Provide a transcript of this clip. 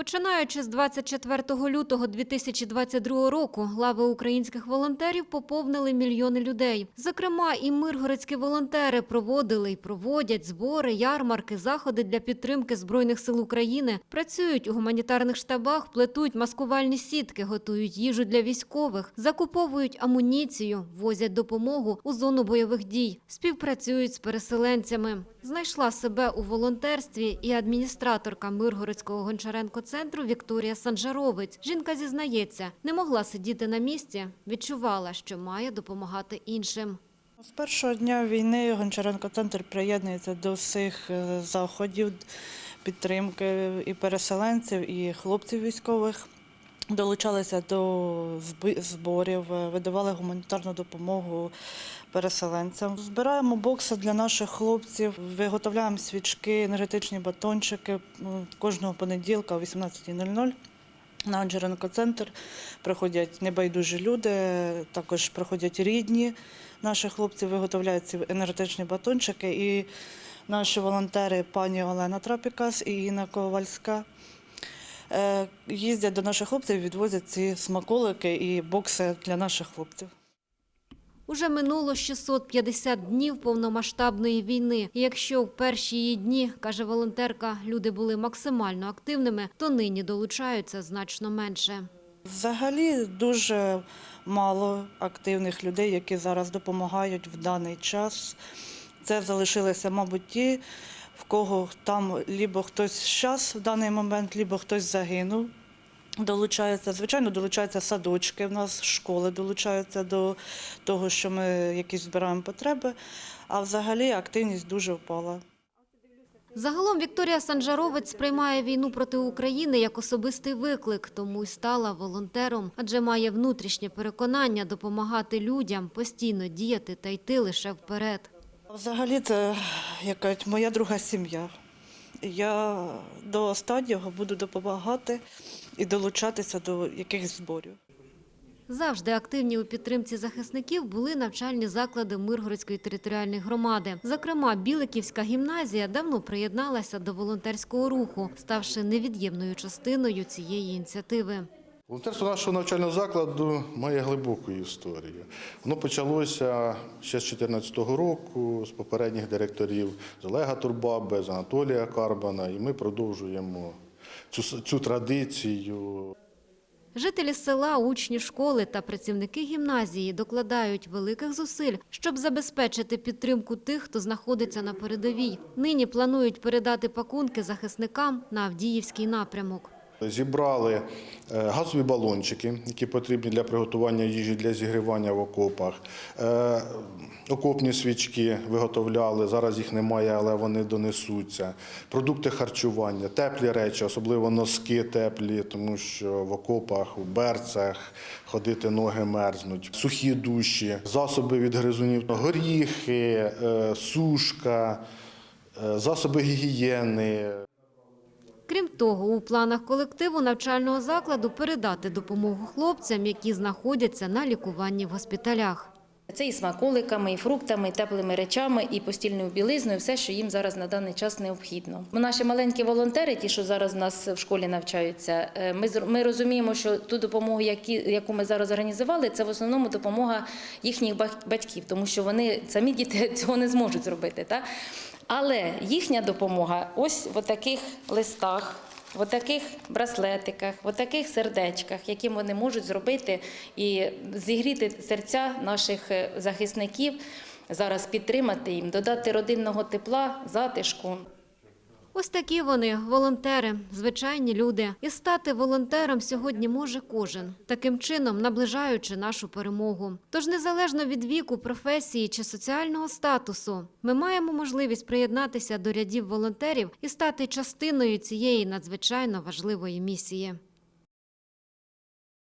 Починаючи з 24 лютого 2022 року, лави українських волонтерів поповнили мільйони людей. Зокрема, і миргородські волонтери проводили і проводять збори, ярмарки, заходи для підтримки збройних сил України. Працюють у гуманітарних штабах, плетуть маскувальні сітки, готують їжу для військових, закуповують амуніцію, возять допомогу у зону бойових дій, співпрацюють з переселенцями. Знайшла себе у волонтерстві і адміністраторка Миргородського гончаренко-центру Вікторія Санжаровець. Жінка зізнається, не могла сидіти на місці, відчувала, що має допомагати іншим. З першого дня війни Гончаренко-центр приєднується до всіх е, заходів підтримки і переселенців, і хлопців військових. Долучалися до зборів, е, видавали гуманітарну допомогу переселенцям. Збираємо бокси для наших хлопців, виготовляємо свічки, енергетичні батончики ну, кожного понеділка о 18.00. На Гончаренко-центр приходять небайдужі люди, також приходять рідні наших хлопців, виготовляють ці енергетичні батончики. І наші волонтери, пані Олена Трапікас і Інна Ковальська, їздять до наших хлопців відвозять ці смаколики і бокси для наших хлопців. Уже минуло 650 днів повномасштабної війни. І якщо в перші її дні, каже волонтерка, люди були максимально активними, то нині долучаються значно менше. Взагалі дуже мало активних людей, які зараз допомагають в даний час. Це залишилися, мабуть, ті, в кого там лібо хтось зараз в даний момент, лібо хтось загинув. Долучаються, звичайно, долучаються садочки. В нас школи долучаються до того, що ми якісь збираємо потреби. А взагалі активність дуже впала. Загалом Вікторія Санжаровець сприймає війну проти України як особистий виклик, тому й стала волонтером, адже має внутрішнє переконання допомагати людям, постійно діяти та йти лише вперед. Взагалі, це яка моя друга сім'я. Я до останнього буду допомагати і долучатися до якихось зборів. Завжди активні у підтримці захисників були навчальні заклади Миргородської територіальної громади. Зокрема, Біликівська гімназія давно приєдналася до волонтерського руху, ставши невід'ємною частиною цієї ініціативи. Волонтерство нашого навчального закладу має глибоку історію. Воно почалося ще з 2014 року, з попередніх директорів з Олега Турбаби, з Анатолія Карбана, і ми продовжуємо цю, цю традицію. Жителі села, учні школи та працівники гімназії докладають великих зусиль, щоб забезпечити підтримку тих, хто знаходиться на передовій. Нині планують передати пакунки захисникам на Авдіївський напрямок. Зібрали е, газові балончики, які потрібні для приготування їжі для зігрівання в окопах. Е, Окопні свічки виготовляли. Зараз їх немає, але вони донесуться. Продукти харчування, теплі речі, особливо носки теплі, тому що в окопах, у берцях ходити ноги мерзнуть. Сухі душі, засоби від гризунів, горіхи, е, сушка, засоби гігієни. Того, у планах колективу навчального закладу передати допомогу хлопцям, які знаходяться на лікуванні в госпіталях. Це і смаколиками, і фруктами, і теплими речами, і постільною білизною, все, що їм зараз на даний час необхідно. Наші маленькі волонтери, ті, що зараз в нас в школі навчаються, е, ми ми розуміємо, що ту допомогу, яку ми зараз організували, це в основному допомога їхніх батьків, тому що вони самі діти цього не зможуть зробити. Та? Але їхня допомога ось в таких листах. В таких браслетиках, в таких сердечках, які вони можуть зробити і зігріти серця наших е, захисників, зараз підтримати їм, додати родинного тепла, затишку. Ось такі вони волонтери, звичайні люди. І стати волонтером сьогодні може кожен, таким чином наближаючи нашу перемогу. Тож незалежно від віку, професії чи соціального статусу, ми маємо можливість приєднатися до рядів волонтерів і стати частиною цієї надзвичайно важливої місії.